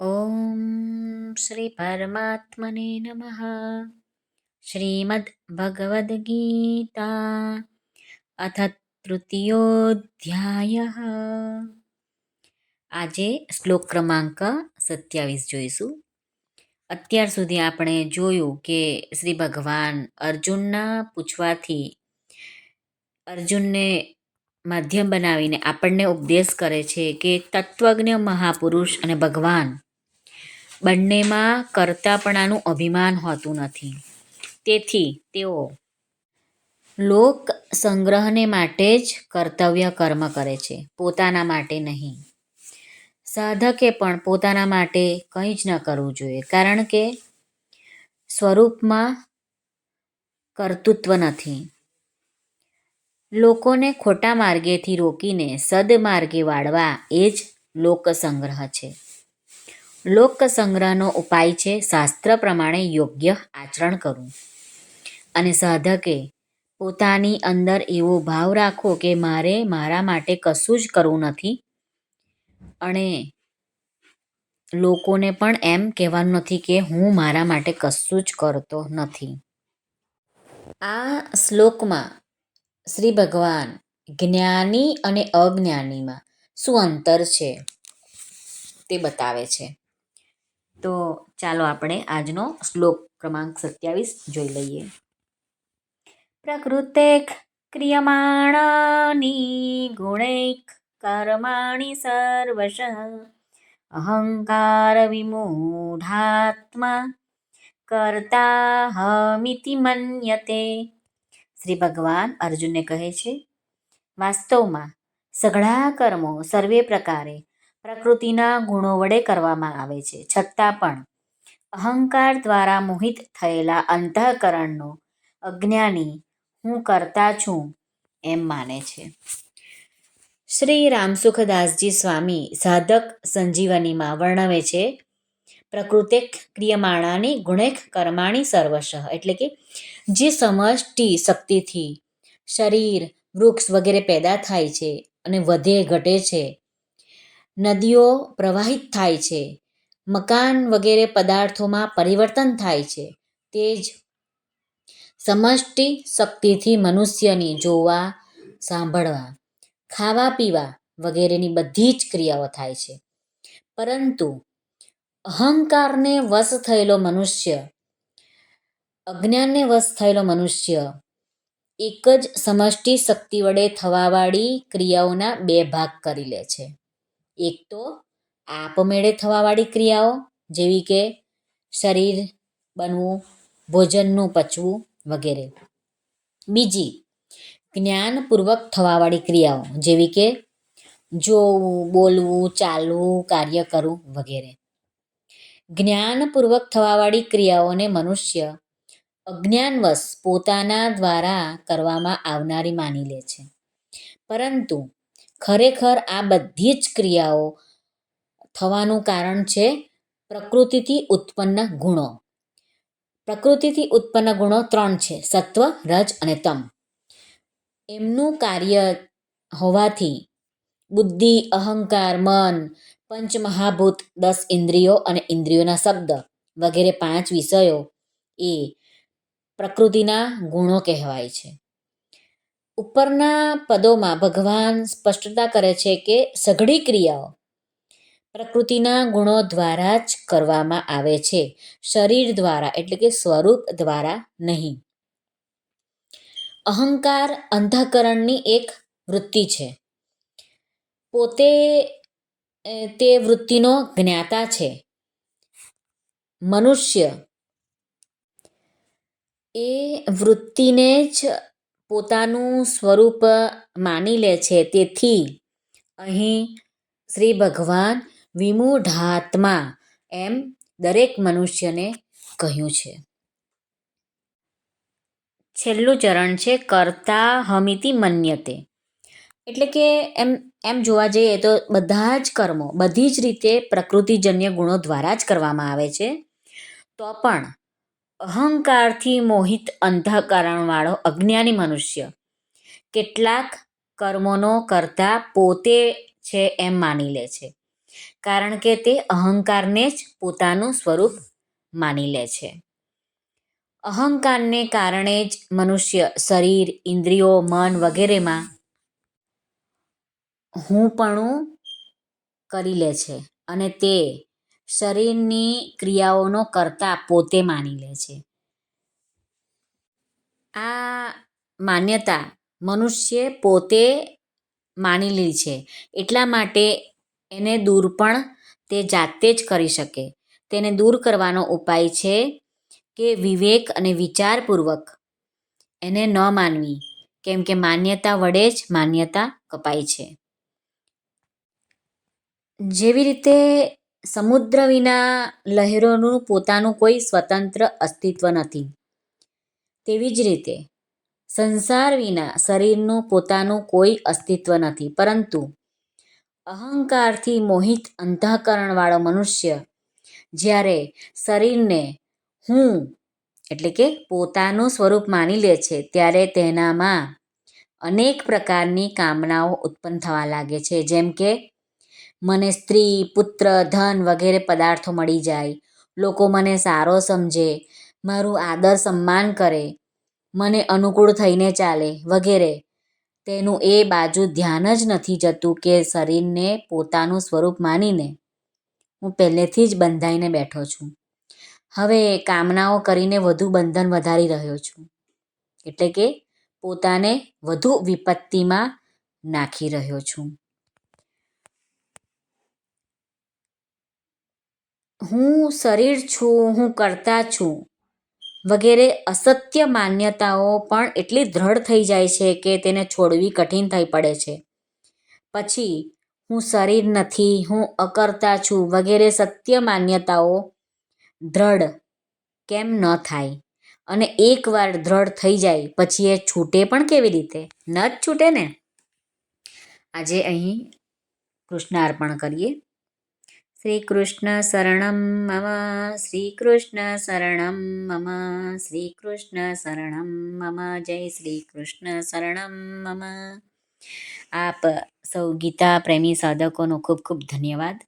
ઓમ શ્રી પરમાત્મને નમઃ શ્રીમદ ભગવદ્ ગીતા અથ તૃતીયોધ્યાય આજે શ્લોક ક્રમાંક સત્યાવીસ જોઈશું। અત્યાર સુધી આપણે જોયું કે શ્રી ભગવાન અર્જુનના પૂછવાથી અર્જુનને માધ્યમ બનાવીને આપણને ઉપદેશ કરે છે કે તત્વજ્ઞ મહાપુરુષ અને ભગવાન બંનેમાં કર્તાપણાનું અભિમાન હોતું નથી. તેથી તેઓ લોક સંગ્રહને માટે જ કર્તવ્ય કર્મ કરે છે, પોતાના માટે નહીં. સાધકે પણ પોતાના માટે કંઈ જ ન કરવું જોઈએ, કારણ કે સ્વરૂપમાં કર્તૃત્વ નથી. લોકોને ખોટા માર્ગેથી રોકીને સદમાર્ગે વાળવા એ જ લોકસંગ્રહ છે. લોકસંગ્રહનો ઉપાય છે શાસ્ત્ર પ્રમાણે યોગ્ય આચરણ કરવું. અને સાધકે પોતાની અંદર એવો ભાવ રાખવો કે મારે મારા માટે કશું જ કરવું નથી. અને લોકોને પણ એમ કહેવાનું નથી કે હું મારા માટે કશું જ કરતો નથી. આ શ્લોકમાં શ્રી ભગવાન જ્ઞાની અને અજ્ઞાનીમાં શું અંતર છે તે બતાવે છે. તો ચાલો આપણે આજનો શ્લોક ક્રમાંક સત્યાવીસ જોઈ લઈએ. પ્રકૃતે ક્રિયમાણાની ગુણૈક કર્માણી સર્વશ, અહંકાર વિમૂઢાત્મા કરતા હમિતિ મન્યતે. શ્રી ભગવાન અર્જુનને કહે છે, વાસ્તવમાં સઘળા કર્મો સર્વે પ્રકારે પ્રકૃતિના ગુણો વડે કરવામાં આવે છે. છતાં પણ અહંકાર દ્વારા મોહિત થયેલા અંતઃકરણનો અજ્ઞાની હું કરતા છું એમ માને છે. શ્રી રામસુખદાસજી સ્વામી સાધક સંજીવનીમાં વર્ણવે છે, પ્રકૃતિક ક્રિયમાણાની ગુણેક કર્માણી સર્વશ એટલે કે જે સમષ્ટિ શક્તિથી શરીર, વૃક્ષ વગેરે પેદા થાય છે અને વધે ઘટે છે. નદીઓ પ્રવાહિત થાય છે. મકાન વગેરે પદાર્થોમાં પરિવર્તન થાય છે. તે જ સમષ્ટિ શક્તિથી મનુષ્યની જોવા, સાંભળવા ખાવા પીવા વગેરેની બધી જ ક્રિયાઓ થાય છે. પરંતુ અહંકારને વશ થયેલો મનુષ્ય, અજ્ઞાનને વશ થયેલો મનુષ્ય એક જ સમષ્ટિ શક્તિ વડે થવાવાળી ક્રિયાઓના બે ભાગ કરી લે છે. એક તો આપમેળે થવાવાળી ક્રિયાઓ, જેવી કે શરીર બનવું, ભોજનનું પચવું વગેરે. બીજી, જ્ઞાનપૂર્વક થવાવાળી ક્રિયાઓ, જેવી કે જોવું, બોલવું, ચાલવું, કાર્ય કરવું વગેરે. જ્ઞાનપૂર્વક થવાવાળી ક્રિયાઓને મનુષ્ય અજ્ઞાનવશ પોતાના દ્વારા કરવામાં આવનારી માની લે છે. પરંતુ ખરેખર આ બધી જ ક્રિયાઓ થવાનું કારણ છે પ્રકૃતિથી ઉત્પન્ન ગુણો. પ્રકૃતિથી ઉત્પન્ન ગુણો ત્રણ છે, સત્વ, રજ અને તમ. એમનું કાર્ય હોવાથી બુદ્ધિ, અહંકાર, મન, પંચમહાભૂત, દસ ઇન્દ્રિયો અને ઇન્દ્રિયોના શબ્દ વગેરે પાંચ વિષયો એ પ્રકૃતિના ગુણો કહેવાય છે. ઉપરના પદોમાં ભગવાન સ્પષ્ટતા કરે છે કે સઘળી ક્રિયાઓ પ્રકૃતિના ગુણો દ્વારા જ કરવામાં આવે છે. શરીર દ્વારા એટલે કે સ્વરૂપ દ્વારા નહીં. અહંકાર અંધકરણની એક વૃત્તિ છે. પોતે તે વૃત્તિનો જ્ઞાતા છે. મનુષ્ય એ વૃત્તિને જ પોતાનું સ્વરૂપ માની લે છે. તેથી અહીં શ્રી ભગવાન વિમૂઢાત્મા એમ દરેક મનુષ્યને કહ્યું છે. છેલ્લું ચરણ છે, કર્તા હમિતિ મન્યતે. એટલે કે એમ એમ જોવા જઈએ તો બધા જ કર્મો બધી જ રીતે પ્રકૃતિજન્ય ગુણો દ્વારા જ કરવામાં આવે છે. તો પણ અહંકારથી મોહિત અંધકરણવાળો અજ્ઞાની મનુષ્ય. કેટલાક કર્મોનો કરતા પોતે છે એમ માની લે છે, કારણ કે તે અહંકારને જ પોતાનું સ્વરૂપ માની લે છે. અહંકારને કારણે જ મનુષ્ય શરીર, ઇન્દ્રિયો, મન વગેરેમાં હુંપણું કરી લે છે અને તે શરીરની ક્રિયાઓનો કરતા પોતે માની લે છે. આ માન્યતા મનુષ્યે પોતે માનેલી છે. એટલા માટે એને દૂર પણ તે જાતે જ કરી શકે. તેને દૂર કરવાનો ઉપાય છે કે વિવેક અને વિચારપૂર્વક એને ન માનવી, કેમ કે માન્યતા વડે જ માન્યતા કપાય છે. જેવી રીતે સમુદ્ર વિના લહેરોનું પોતાનું કોઈ સ્વતંત્ર અસ્તિત્વ નથી. તેવી જ રીતે, સંસાર વિના શરીરનું પોતાનું કોઈ અસ્તિત્વ નથી. પરંતુ, અહંકારથી મોહિત અંતઃકરણવાળો મનુષ્ય જ્યારે શરીરને હું, એટલે કે પોતાનું સ્વરૂપ માની લે છે, ત્યારે તેનામાં અનેક પ્રકારની કામનાઓ ઉત્પન્ન થવા લાગે છે. જેમ કે મને સ્ત્રી, પુત્ર, ધન વગેરે પદાર્થો મળી જાય. લોકો મને સારો સમજે, મારું આદર સન્માન કરે, મને અનુકૂળ થઈને ચાલે વગેરે. તેનું એ બાજુ ધ્યાન જ નથી જતું કે શરીરને પોતાનું સ્વરૂપ માનીને. હું પહેલેથી જ બંધાઈને બેઠો છું. હવે કામનાઓ કરીને વધુ બંધન વધારી રહ્યો છું. એટલે કે પોતાને વધુ વિપત્તિમાં નાખી રહ્યો છું. હું શરીર છું, હું કરતા છું વગેરે અસત્ય માન્યતાઓ પણ એટલી દ્રઢ થઈ જાય છે કે તેને છોડવી કઠિન થઈ પડે છે. પછી, હું શરીર નથી, હું અકર્તા છું વગેરે સત્ય માન્યતાઓ દ્રઢ કેમ ન થાય અને એકવાર દ્રઢ થઈ જાય પછી એ છૂટે પણ કેવી રીતે? ન જ છૂટે ને? આજે અહીં કૃષ્ણ અર્પણ કરીએ. શ્રી કૃષ્ણ શરણમ મમ, શ્રીકૃષ્ણ શરણમ મમ, શ્રીકૃષ્ણ શરણમ મમ, જય શ્રીકૃષ્ણ શરણમ મમ. આપ સૌ ગીતા પ્રેમી સાધકોનો ખૂબ ખૂબ ધન્યવાદ.